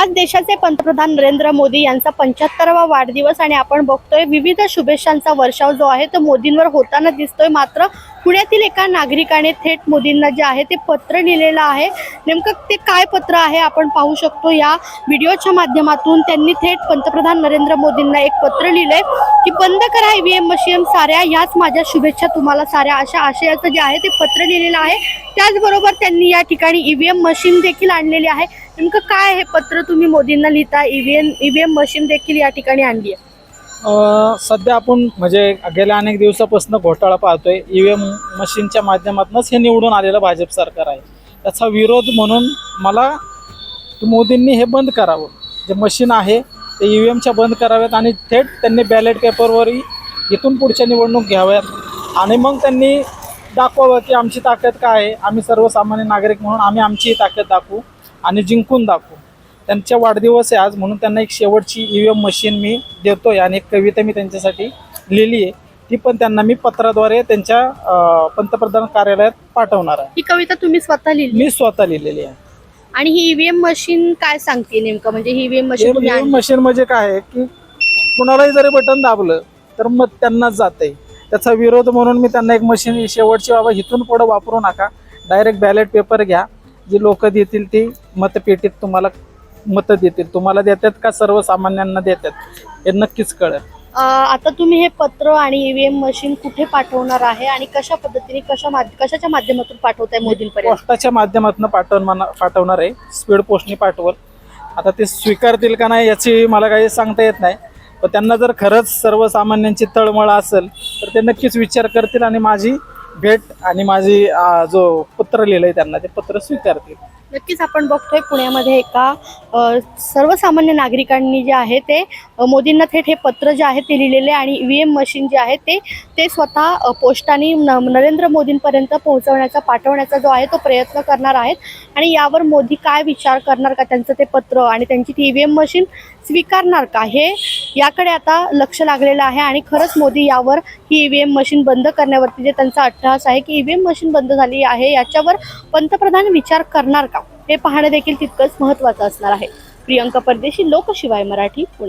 आज देशाचे पंतप्रधान नरेंद्र मोदी यांचा पंच्याहत्तरावा वाढदिवस आणि आपण बघतोय विविध शुभेच्छांचा वर्षाव जो आहे तो मोदींवर होताना दिसतोय. मात्र पुण्यातील एका नागरिकाने थेट मोदींना जे आहे ते पत्र लिहिलेलं आहे. नेमकं ते काय पत्र आहे आपण पाहू शकतो. या व्हिडिओच्या माध्यमातून त्यांनी थेट पंतप्रधान नरेंद्र मोदींना एक पत्र लिहिलंय की बंद करा ईव्हीएम मशीन साऱ्या याच माझ्या शुभेच्छा तुम्हाला साऱ्या अशा आशयाचं जे आहे ते पत्र लिहिलेलं आहे. त्याचबरोबर त्यांनी या ठिकाणी ईव्हीएम मशीन देखील आणलेली आहे. नेमकं काय हे पत्र तुम्ही मोदींना लिहिता? ई व्ही एम मशीन देखील या ठिकाणी आणली आहे. सध्या आपण म्हणजे गेल्या अनेक दिवसापासून घोटाळा पाहतोय. ईव्हीएम मशीनच्या माध्यमातूनच हे निवडून आलेलं भाजप सरकार आहे. त्याचा विरोध म्हणून मला मोदींनी हे बंद करावं. जे मशीन आहे ते ई व्ही एमच्या बंद कराव्यात आणि थेट त्यांनी बॅलेट पेपरवरही इथून पुढच्या निवडणूक घ्याव्यात. आणि मग त्यांनी दाखवावं की आमची ताकद काय आहे. आम्ही सर्वसामान्य नागरिक म्हणून आम्ही आमची ताकद दाखवू आणि जिंकून दाखवू. त्यांच्या वाढदिवस आहे आज म्हणून त्यांना एक शेवटची ई व्ही एम मशीन मी देतोय आणि एक कविता मी त्यांच्यासाठी लिहिली आहे. ती पण त्यांना मी पत्राद्वारे त्यांच्या अं, पंतप्रधान कार्यालयात पाठवणार आहे. ही कविता तुम्ही स्वतः लिहिली? मी स्वतः लिहिलेली आहे. आणि ही ईव्हीएम मशीन काय सांगते नेमकं? म्हणजे ही ईव्हीएम मशीन तुम्ही ईव्हीएम आणली. मशीन म्हणजे काय आहे की कुणालाही जरी बटन दाबलं तर मत त्यांनाच जाते त्याचा विरोध म्हणून मी त्यांना एक मशीन शेवटची बाबा इथून पुढं वापरू नका. डायरेक्ट बॅलेट पेपर घ्या. जी लोक देतील ती मतपेटीत तुम्हाला मतं देतील? तुम्हाला देतात का सर्वसामान्यांना देतात? हे नक्कीच कळेल. अं, आता तुम्ही हे पत्र आणि ईव्हीएम मशीन कुठे पाठवणार आहे आणि कशा पद्धतीने कशा माध्य- कशाच्या माध्यमातून पाठवताय मोदींपर्यंत? पोस्टाच्या माध्यमातून पाठवून पाठवणार आहे. स्पीड पोस्टनी पाठवल. आता ते स्वीकारतील का नाही याची मला काही सांगता येत नाही. पण त्यांना जर खरंच सर्वसामान्यांची तळमळ असेल तर ते नक्कीच विचार करतील आणि माझी भेट आणि माझी आ, जो पत्र लिहिलंय त्यांना ते पत्र स्वीकारतील. नक्कीच आपण बघतोय पुण्यामध्ये एका सर्वसामान्य नागरिकांनी जे आहे ते मोदींना थेट हे पत्र जे आहे ते लिहिलेले आणि ई व्ही एम मशीन जे आहे ते ते स्वतः पोस्टाने न नरेंद्र मोदींपर्यंत पोहोचवण्याचा पाठवण्याचा जो आहे तो प्रयत्न करणार आहेत. आणि यावर मोदी काय विचार करणार का त्यांचं ते पत्र आणि त्यांची ती ईव्हीएम मशीन स्वीकारणार का हे याकडे आता लक्ष लागलेलं आहे आणि खरंच मोदी यावर ही ईव्हीएम मशीन बंद करण्यावरती जे त्यांचा अट्टहास आहे की ईव्हीएम मशीन बंद झाली आहे याच्यावर पंतप्रधान विचार करणार का? हे पाहणं देखील तितकंच महत्त्वाचं असणार आहे. प्रियंका परदेशी लोकशिवाय मराठी पुणे.